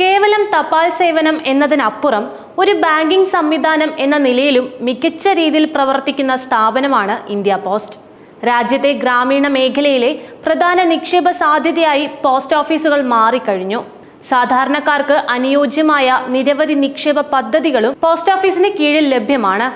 കേവലം തപാൽ സേവനം എന്നതിനപ്പുറം ഒരു ബാങ്കിംഗ് സംവിധാനം എന്ന നിലയിലും മികച്ച രീതിയിൽ പ്രവർത്തിക്കുന്ന സ്ഥാപനമാണ് ഇന്ത്യ പോസ്റ്റ്. രാജ്യത്തെ ഗ്രാമീണ മേഖലയിലെ പ്രധാന നിക്ഷേപ സാധ്യതയായി പോസ്റ്റ് ഓഫീസുകൾ മാറിക്കഴിഞ്ഞു. സാധാരണക്കാർക്ക് അനുയോജ്യമായ നിരവധി നിക്ഷേപ പദ്ധതികളും പോസ്റ്റ് ഓഫീസിന് കീഴിൽ ലഭ്യമാണ്.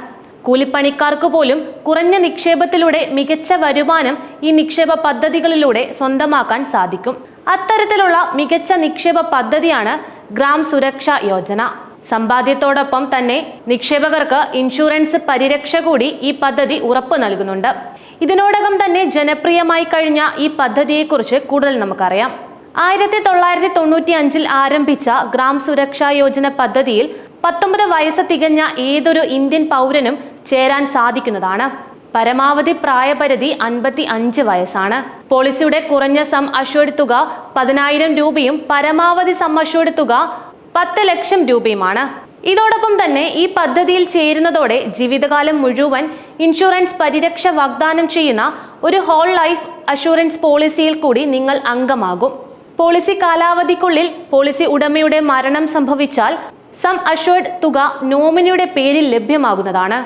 കൂലിപ്പണിക്കാർക്ക് പോലും കുറഞ്ഞ നിക്ഷേപത്തിലൂടെ മികച്ച വരുമാനം ഈ നിക്ഷേപ പദ്ധതികളിലൂടെ സ്വന്തമാക്കാൻ സാധിക്കും. അത്തരത്തിലുള്ള മികച്ച നിക്ഷേപ പദ്ധതിയാണ് ഗ്രാം സുരക്ഷ യോജന. സമ്പാദ്യത്തോടൊപ്പം തന്നെ നിക്ഷേപകർക്ക് ഇൻഷുറൻസ് പരിരക്ഷ കൂടി ഈ പദ്ധതി ഉറപ്പു നൽകുന്നുണ്ട്. ഇതിനോടകം തന്നെ ജനപ്രിയമായി കഴിഞ്ഞ ഈ പദ്ധതിയെക്കുറിച്ച് കൂടുതൽ നമുക്കറിയാം. ആയിരത്തി തൊള്ളായിരത്തി തൊണ്ണൂറ്റി അഞ്ചിൽ ആരംഭിച്ച ഗ്രാം സുരക്ഷാ യോജന പദ്ധതിയിൽ പത്തൊമ്പത് വയസ്സ് തികഞ്ഞ ഏതൊരു ഇന്ത്യൻ പൗരനും ചേരാൻ സാധിക്കുന്നതാണ്. പരമാവധി പ്രായപരിധി അൻപത്തി അഞ്ച് വയസ്സാണ്. പോളിസിയുടെ കുറഞ്ഞ സം അഷ്വഡ് തുക പതിനായിരം രൂപയും പരമാവധി സം അഷ്വഡ് തുക പത്ത് ലക്ഷം രൂപയുമാണ്. ഇതോടൊപ്പം തന്നെ ഈ പദ്ധതിയിൽ ചേരുന്നതോടെ ജീവിതകാലം മുഴുവൻ ഇൻഷുറൻസ് പരിരക്ഷ വാഗ്ദാനം ചെയ്യുന്ന ഒരു ഹോൾ ലൈഫ് അഷുറൻസ് പോളിസിയിൽ കൂടി നിങ്ങൾ അംഗമാകും. പോളിസി കാലാവധിക്കുള്ളിൽ പോളിസി ഉടമയുടെ മരണം സംഭവിച്ചാൽ സം അഷ്വേർഡ് തുക നോമിനിയുടെ പേരിൽ ലഭ്യമാകുന്നതാണ്.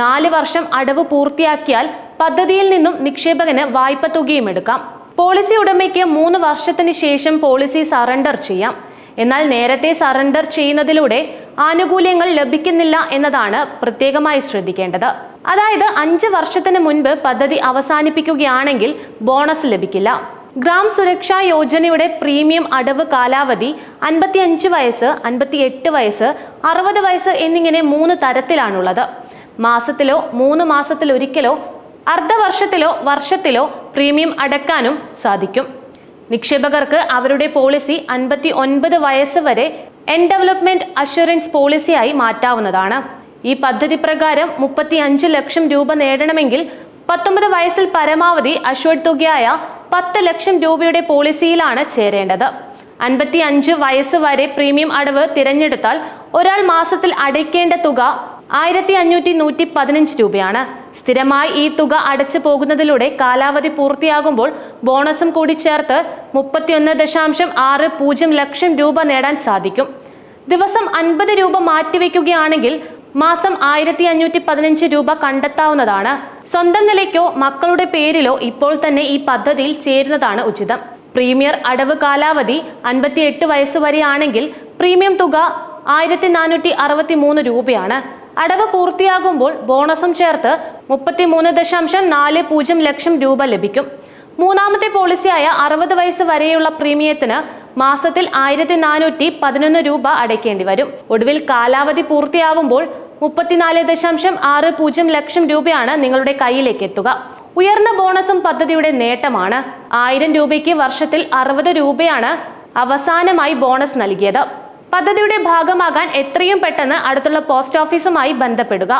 നാല് വർഷം അടവ് പൂർത്തിയാക്കിയാൽ പദ്ധതിയിൽ നിന്നും നിക്ഷേപകന് വായ്പ തുകയും എടുക്കാം. പോളിസി ഉടമയ്ക്ക് മൂന്ന് വർഷത്തിന് ശേഷം പോളിസി സറണ്ടർ ചെയ്യാം. എന്നാൽ നേരത്തെ സറണ്ടർ ചെയ്യുന്നതിലൂടെ ആനുകൂല്യങ്ങൾ ലഭിക്കുന്നില്ല എന്നതാണ് പ്രത്യേകമായി ശ്രദ്ധിക്കേണ്ടത്. അതായത് അഞ്ച് വർഷത്തിന് മുൻപ് പദ്ധതി അവസാനിപ്പിക്കുകയാണെങ്കിൽ ബോണസ് ലഭിക്കില്ല. ഗ്രാം സുരക്ഷാ യോജനയുടെ പ്രീമിയം അടവ് കാലാവധി അൻപത്തി അഞ്ച് വയസ്സ് അൻപത്തി എട്ട് വയസ്സ് അറുപത് വയസ്സ് എന്നിങ്ങനെ മൂന്ന് തരത്തിലാണുള്ളത്. മാസത്തിലോ മൂന്ന് മാസത്തിലൊരിക്കലോ അർദ്ധവർഷത്തിലോ വർഷത്തിലോ പ്രീമിയം അടക്കാനും സാധിക്കും. നിക്ഷേപകർക്ക് അവരുടെ പോളിസി അൻപത്തി ഒൻപത് വയസ്സ് വരെ എൻ ഡെവലപ്മെന്റ് അഷുറൻസ് പോളിസിയായി മാറ്റാവുന്നതാണ്. ഈ പദ്ധതി പ്രകാരം മുപ്പത്തി അഞ്ച് ലക്ഷം രൂപ നേടണമെങ്കിൽ പത്തൊമ്പത് വയസ്സിൽ പരമാവധി അഷ്വർഡ് തുകയായ പത്ത് ലക്ഷം രൂപയുടെ പോളിസിയിലാണ് ചേരേണ്ടത്. അൻപത്തി അഞ്ച് വയസ്സ് വരെ പ്രീമിയം അടവ് തിരഞ്ഞെടുത്താൽ ഒരാൾ മാസത്തിൽ അടയ്ക്കേണ്ട തുക ആയിരത്തി അഞ്ഞൂറ്റി നൂറ്റി പതിനഞ്ച് രൂപയാണ്. സ്ഥിരമായി ഈ തുക അടച്ചു പോകുന്നതിലൂടെ കാലാവധി പൂർത്തിയാകുമ്പോൾ ബോണസും കൂടി ചേർത്ത് മുപ്പത്തിയൊന്ന് ദശാംശം ആറ് പൂജ്യം ലക്ഷം രൂപ നേടാൻ സാധിക്കും. ദിവസം അൻപത് രൂപ മാറ്റിവെക്കുകയാണെങ്കിൽ മാസം ആയിരത്തി അഞ്ഞൂറ്റി പതിനഞ്ച് രൂപ കണ്ടെത്താവുന്നതാണ്. സ്വന്തം നിലയ്ക്കോ മക്കളുടെ പേരിലോ ഇപ്പോൾ തന്നെ ഈ പദ്ധതിയിൽ ചേരുന്നതാണ് ഉചിതം. പ്രീമിയർ അടവ് കാലാവധി അൻപത്തി എട്ട് വയസ്സ് വരെയാണെങ്കിൽ പ്രീമിയം തുക ആയിരത്തി നാനൂറ്റി അറുപത്തി മൂന്ന് രൂപയാണ്. അടവ് പൂർത്തിയാകുമ്പോൾ ബോണസും ചേർത്ത് മുപ്പത്തി മൂന്ന് ദശാംശം നാല് പൂജ്യം ലക്ഷം രൂപ ലഭിക്കും. മൂന്നാമത്തെ പോളിസിയായ അറുപത് വയസ്സ് വരെയുള്ള പ്രീമിയത്തിന് മാസത്തിൽ ആയിരത്തി നാനൂറ്റി പതിനൊന്ന് രൂപ അടയ്ക്കേണ്ടി വരും. ഒടുവിൽ കാലാവധി പൂർത്തിയാവുമ്പോൾ മുപ്പത്തിനാല് ദശാംശം ആറ് പൂജ്യം ലക്ഷം രൂപയാണ് നിങ്ങളുടെ കയ്യിലേക്ക് എത്തുക. ഉയർന്ന ബോണസും പദ്ധതിയുടെ നേട്ടമാണ്. ആയിരം രൂപയ്ക്ക് വർഷത്തിൽ അറുപത് രൂപയാണ് അവസാനമായി ബോണസ് നൽകിയത്. പദ്ധതിയുടെ ഭാഗമാകാൻ എത്രയും പെട്ടെന്ന് അടുത്തുള്ള പോസ്റ്റ് ഓഫീസുമായി ബന്ധപ്പെടുക.